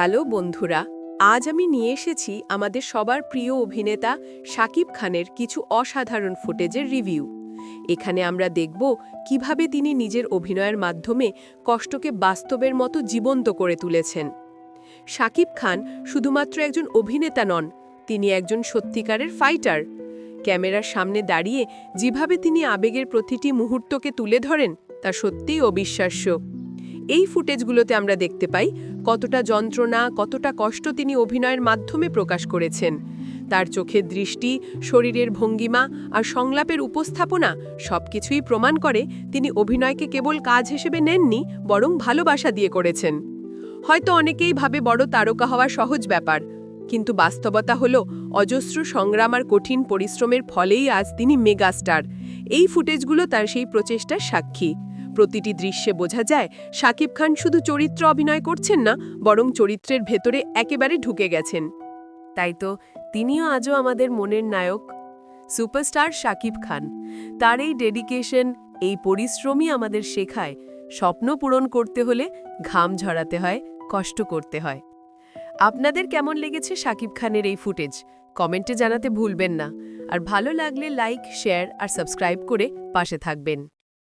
Hello বন্ধুরা, আজ আমি নিয়ে এসেছি আমাদের সবার প্রিয় অভিনেতা শাকিব খানের কিছু অসাধারণ ফুটেজের রিভিউ। এখানে আমরা দেখব কীভাবে তিনি নিজের অভিনয়ের মাধ্যমে কষ্টকে বাস্তবের মতো জীবন্ত করে তুলেছেন। শাকিব খান শুধুমাত্র একজন অভিনেতা নন, তিনি একজন সত্যিকারের ফাইটার। ক্যামেরার সামনে দাঁড়িয়ে যেভাবে তিনি আবেগের প্রতিটি মুহূর্তকে তুলে ধরেন, তা সত্যিই অবিশ্বাস্য। এই ফুটেজগুলোতে আমরা দেখতে পাই কতটা যন্ত্রণা, কতটা কষ্ট তিনি অভিনয়ের মাধ্যমে প্রকাশ করেছেন। তার চোখের দৃষ্টি, শরীরের ভঙ্গিমা আর সংলাপের উপস্থাপনা সবকিছুই প্রমাণ করে তিনি অভিনয়কে কেবল কাজ হিসেবে নেননি, বরং ভালোবাসা দিয়ে করেছেন। হয়তো অনেকেই ভাবে বড় তারকা হওয়া সহজ ব্যাপার, কিন্তু বাস্তবতা হল অজস্র সংগ্রাম আর কঠিন পরিশ্রমের ফলেই আজ তিনি মেগাস্টার। এই ফুটেজগুলো তার সেই প্রচেষ্টার সাক্ষী। প্রতিটি দৃশ্যে বোঝা যায় শাকিব খান শুধু চরিত্র অভিনয় করছেন না, বরং চরিত্রের ভেতরে একেবারে ঢুকে গেছেন। তাই তো, তিনিও আজও আমাদের মনের নায়ক, সুপারস্টার শাকিব খান। তার এই ডেডিকেশন, এই পরিশ্রমই আমাদের শেখায়, স্বপ্ন পূরণ করতে হলে ঘাম ঝরাতে হয়, কষ্ট করতে হয়। আপনাদের কেমন লেগেছে শাকিব খানের এই ফুটেজ? কমেন্টে জানাতে ভুলবেন না। আর ভালো লাগলে লাইক, শেয়ার আর সাবস্ক্রাইব করে পাশে থাকবেন।